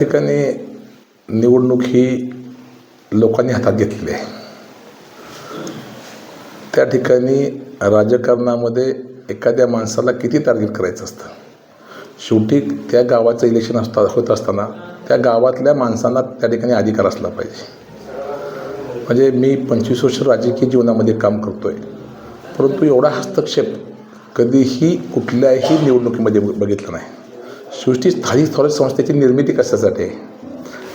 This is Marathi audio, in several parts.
ठिकाणी निवडणूक ही लोकांनी हातात घेतलेली आहे. त्या ठिकाणी राजकारणामध्ये एखाद्या माणसाला किती टार्गेट करायचं असतं? शेवटी त्या गावाचं इलेक्शन असता होत असताना त्या गावातल्या माणसांना त्या ठिकाणी अधिकार असला पाहिजे. म्हणजे मी पंचवीस वर्ष राजकीय जीवनामध्ये काम करतो आहे परंतु एवढा हस्तक्षेप कधीही कुठल्याही निवडणुकीमध्ये बघितला नाही. सृष्टी स्थानिक स्वराज्य संस्थेची निर्मिती कशासाठी आहे?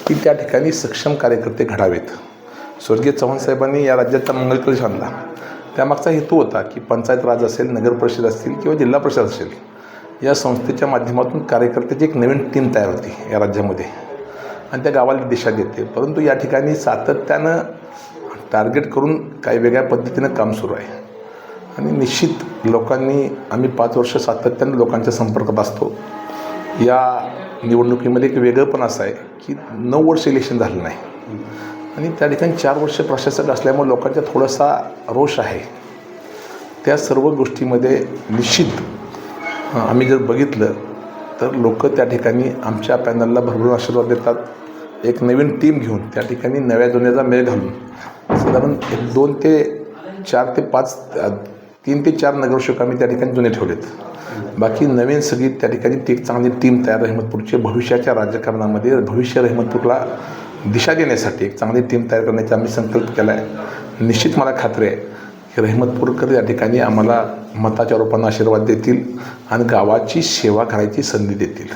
की त्या ठिकाणी सक्षम कार्यकर्ते घडावेत. स्वर्गीय चव्हाणसाहेबांनी या राज्याचा मंगलकलश आणला. त्यामागचा हेतू होता की पंचायत राज असेल नगर परिषद असतील किंवा जिल्हा परिषद असेल या संस्थेच्या माध्यमातून कार्यकर्त्याची एक नवीन टीम तयार होती या राज्यामध्ये. आणि त्या गावाला दिशा देते. परंतु या ठिकाणी सातत्यानं टार्गेट करून काही वेगळ्या पद्धतीनं काम सुरू आहे. आणि निश्चित लोकांनी आम्ही पाच वर्ष सातत्यानं लोकांच्या संपर्कात असतो. या निवडणुकीमध्ये एक वेगळं पण असं आहे की नऊ वर्ष इलेक्शन झालं नाही. आणि त्या ठिकाणी चार वर्ष प्रशासक असल्यामुळे लोकांचा थोडासा रोष आहे. त्या सर्व गोष्टीमध्ये निश्चित आम्ही जर बघितलं तर लोक त्या ठिकाणी आमच्या पॅनलला भरभरून आशीर्वाद देतात. एक नवीन टीम घेऊन त्या ठिकाणी नव्या जुन्याचा मेळ घालून. साधारण एक दोन ते चार ते पाच तीन ते चार नगरसेवक आम्ही त्या ठिकाणी जुने ठेवलेत. बाकी नवीन सगळी त्या ठिकाणी ती एक चांगली टीम तयार रहमतपूरची भविष्याच्या राजकारणामध्ये भविष्य रहमतपूरला दिशा देण्यासाठी एक चांगली टीम तयार करण्याचा आम्ही संकल्प केला आहे निश्चित मला खात्री आहे की रहमतपूरकर या ठिकाणी आम्हाला मताच्या रूपानं आशीर्वाद देतील आणि गावाची सेवा करायची संधी देतील.